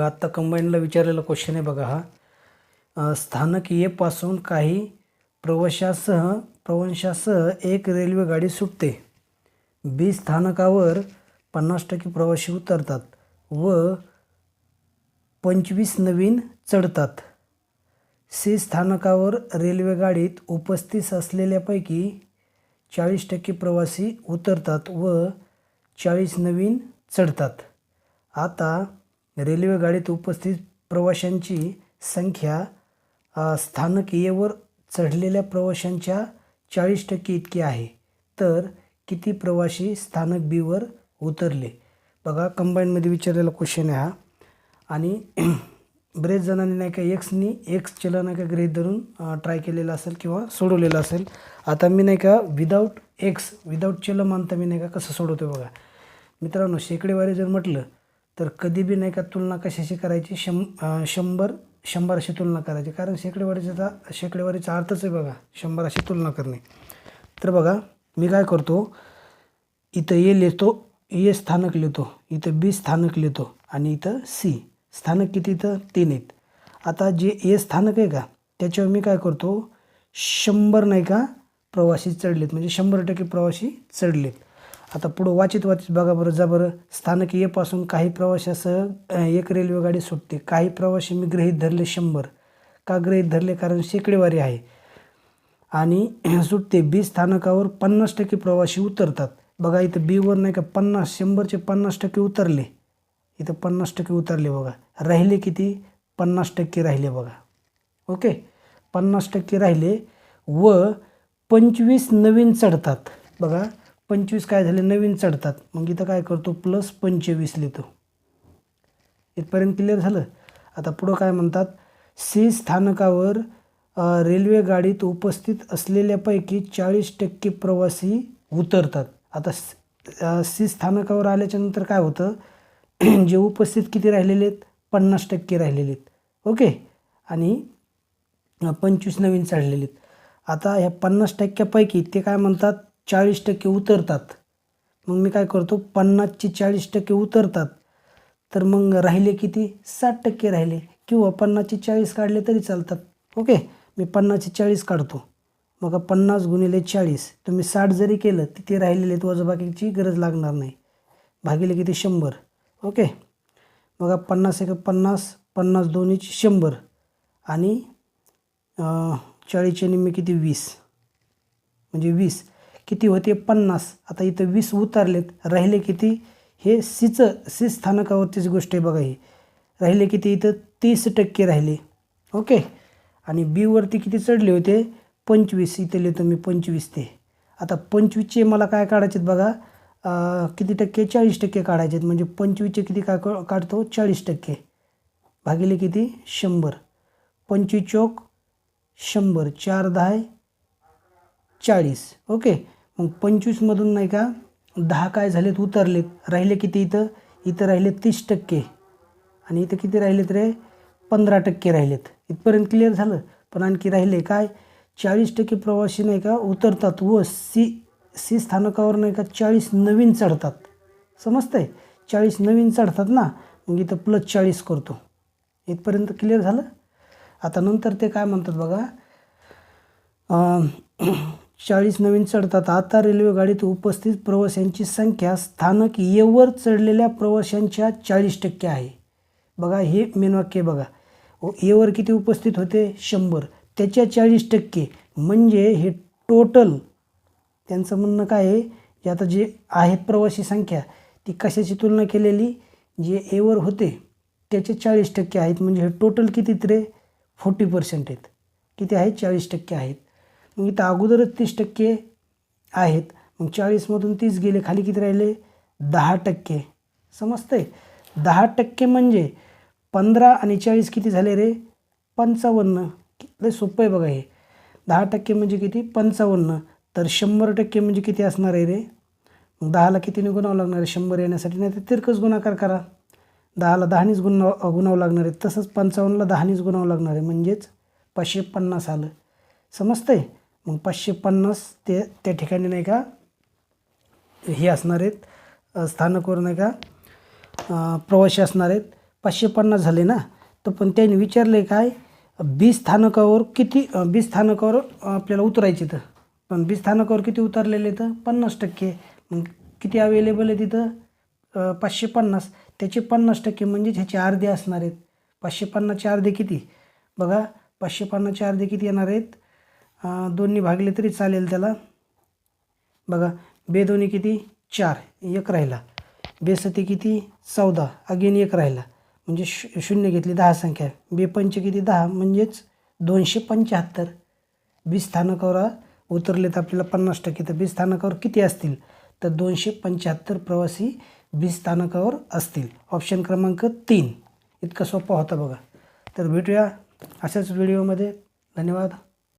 बघा आत्ता कंबाईनला विचारलेला क्वेश्चन आहे बघा हा. स्थानक येपासून काही प्रवाशासह प्रवाशासह एक रेल्वे गाडी सुटते. बी स्थानकावर पन्नास टक्के प्रवासी उतरतात व पंचवीस नवीन चढतात. सी स्थानकावर रेल्वेगाडीत उपस्थित असलेल्यापैकी चाळीस टक्के प्रवासी उतरतात व चाळीस नवीन चढतात. आता रेल्वे गाडीत उपस्थित प्रवाशांची संख्या अ, स्थानक चढलेल्या प्रवाशांच्या चाळीस टक्के इतकी आहे. तर किती प्रवाशी स्थानक बीवर उतरले? बघा कंबाईनमध्ये विचारलेला क्वेश्चन आहे हा. आणि बरेच जणांनी नाही का एक्सनी एक्स चलन नाही का गृहित धरून ट्राय केलेलं असेल किंवा सोडवलेलं असेल. आता मी नाही का विदाऊट एक्स विदाऊट चल मानता मी नाही का कसं सोडवतो बघा. मित्रांनो शेकडेवारी जर म्हटलं तर कधी बी नाही का तुलना कशाशी करायची? शं शंभर शंभर अशी तुलना करायची. कारण शेकडेवारीचा शेकडेवारीचा अर्थच आहे बघा शंभराशी तुलना करणे. तर बघा मी काय करतो? इथं ए लिहितो ए स्थानक लिहितो इथं बी स्थानक लिहितो आणि इथं सी. स्थानक किती इथं? तीन आहेत. आता जे ए स्थानक आहे का त्याच्यावर मी काय करतो? शंभर नाही का प्रवासी चढलेत. म्हणजे शंभर टक्के प्रवासी चढलेत. आता पुढं वाचित वाचित बघा बरं जा बरं. स्थानक येपासून काही प्रवाशासह एक रेल्वेगाडी सुटते. काही प्रवासी मी गृहीत धरले शंभर. का गृहीत धरले? कारण शेकडेवारी आहे. आणि सुटते बी स्थानकावर पन्नास टक्के प्रवासी उतरतात. बघा इथं बीवर नाही का पन्नास शंभरचे पन्नास टक्के उतरले. इथं पन्नास टक्के उतरले बघा. राहिले किती? पन्नास टक्के राहिले बघा. ओके? पन्नास टक्के राहिले व पंचवीस नवीन चढतात. बघा पंचवीस काय झाले नवीन चढतात. मग इथं काय करतो प्लस पंचवीस लिहितो. इथपर्यंत क्लिअर झालं? आता पुढं काय म्हणतात सी स्थानकावर रेल्वे गाडीत उपस्थित असलेल्यापैकी चाळीस टक्के प्रवासी उतरतात. आता सी स्थानकावर आल्याच्यानंतर काय होतं जे उपस्थित किती राहिलेले आहेत? पन्नास टक्के राहिलेले आहेत. ओके? आणि पंचवीस नवीन चढलेले आहेत. आता ह्या पन्नास टक्क्यापैकी ते काय म्हणतात चाळीस टक्के उतरतात. मग मी काय करतो पन्नासचे चाळीस टक्के उतरतात. तर मग राहिले किती? साठ टक्के राहिले. किंवा पन्नासचे चाळीस काढले तरी चालतात. ओके? मी पन्नासचे चाळीस काढतो. मग पन्नास गुणिले चाळीस. तुम्ही साठ जरी केलं तिथे राहिलेले वजबाकीची गरज लागणार नाही. भागिले किती? शंभर. ओके? मग पन्नास एक पन्नास पन्नास दोन्हीची शंभर. आणि चाळीसच्या निम्मे किती? वीस. म्हणजे वीस. किती होते? पन्नास. आता इथं वीस उतरलेत. राहिले किती? हे सीचं सी स्थानकावरतीच गोष्ट आहे बघा ही. राहिले किती? इथं तीस टक्के राहिले. ओके? आणि बीवरती किती चढले होते? पंचवीस. इथे लिहितो मी पंचवीस ते. आता पंचवीसचे मला काय काढायचे आहेत बघा किती टक्के? चाळीस टक्के काढायचे आहेत म्हणजे पंचवीसचे किती काय क- काढतो? चाळीस टक्के. भागिले किती? शंभर. पंचवीस चौक शंभर. चार दहा चाळीस. ओके? मग पंचवीसमधून नाही का दहा काय झालेत उतरलेत. राहिले किती इथं? इथं राहिले तीस टक्के. आणि इथं किती राहिलेत रे? पंधरा टक्के राहिलेत. इथपर्यंत क्लिअर झालं. पण आणखी राहिले काय? चाळीस टक्के प्रवासी नाही का उतरतात व सी सी स्थानकावर नाही का चाळीस नवीन चढतात. समजतं आहे चाळीस नवीन चढतात ना मग इथं प्लस चाळीस करतो. इथपर्यंत क्लिअर झालं? आता नंतर ते काय म्हणतात बघा? चाळीस नवीन चढतात. आता रेल्वे गाडीत उपस्थित प्रवाशांची संख्या स्थानक येवर चढलेल्या प्रवाशांच्या चाळीस टक्के आहे. बघा हे मेन वाक्य बघा. येवर किती उपस्थित होते? शंभर. त्याच्या चाळीस टक्के. म्हणजे हे टोटल त्यांचं म्हणणं काय आहे? की आता जे आहेत प्रवासी संख्या ती कशाची तुलना केलेली? जे एवर होते त्याचे चाळीस टक्के आहेत. म्हणजे हे टोटल किती रे? फोर्टी पर्सेंट आहेत. किती आहेत चाळीस टक्के आहेत. मग इथं अगोदरच तीस टक्के आहेत. मग चाळीसमधून तीस गेले खाली किती राहिले? दहा टक्के. समजतंय? दहा टक्के म्हणजे पंधरा आणि चाळीस किती झाले रे? पंचावन्न. लय सोपं आहे बघा हे. दहा टक्के म्हणजे किती? पंचावन्न. तर शंभर टक्के म्हणजे किती असणार आहे रे? मग दहाला कितीने गुणावं लागणार आहे? शंभर येण्यासाठी? नाही तर तिरकस गुणाकार करा. दहाला दहानीच गुणाव गुणावं लागणार आहे. तसंच पंचावन्नला दहानीच गुणावं लागणार आहे. म्हणजेच पाचशे पन्नास आलं. समजतंय? मग पाचशे पन्नास ते त्या ठिकाणी नाही का हे असणार आहेत अ, स्थानकवर नाही का प्रवासी असणार आहेत. पाचशे पन्नास झाले ना? तर पण त्यांनी विचारले काय बी स्थानकावर किती बी स्थानकावर आपल्याला उतरायचे तर पण बी स्थानकावर किती उतरलेले तर पन्नास टक्के. मग किती अवेलेबल आहे तिथं? पाचशे पन्नास. त्याचे पन्नास टक्के म्हणजे ह्याचे अर्धे असणार आहेत. पाचशे पन्नासचे अर्धे किती? बघा पाचशे पन्नासचे अर्धे किती येणार आहेत? दोन्ही भागले तरी चालेल त्याला. बघा बेदोनी किती? चार. एक राहिला. बेसती किती? चौदा. अगेन एक राहिला. म्हणजे शू शून्य घेतली दहा संख्या. बेपंच किती? दहा. म्हणजेच दोनशे पंच्याहत्तर. वीस स्थानकावर उतरलेत आपल्याला पन्नास टक्के. तर वीस स्थानकावर किती असतील? तर दोनशे पंच्याहत्तर प्रवासी वीस स्थानकावर असतील. ऑप्शन क्रमांक तीन. इतका सोपा होता बघा. तर भेटूया अशाच व्हिडिओमध्ये धन्यवाद.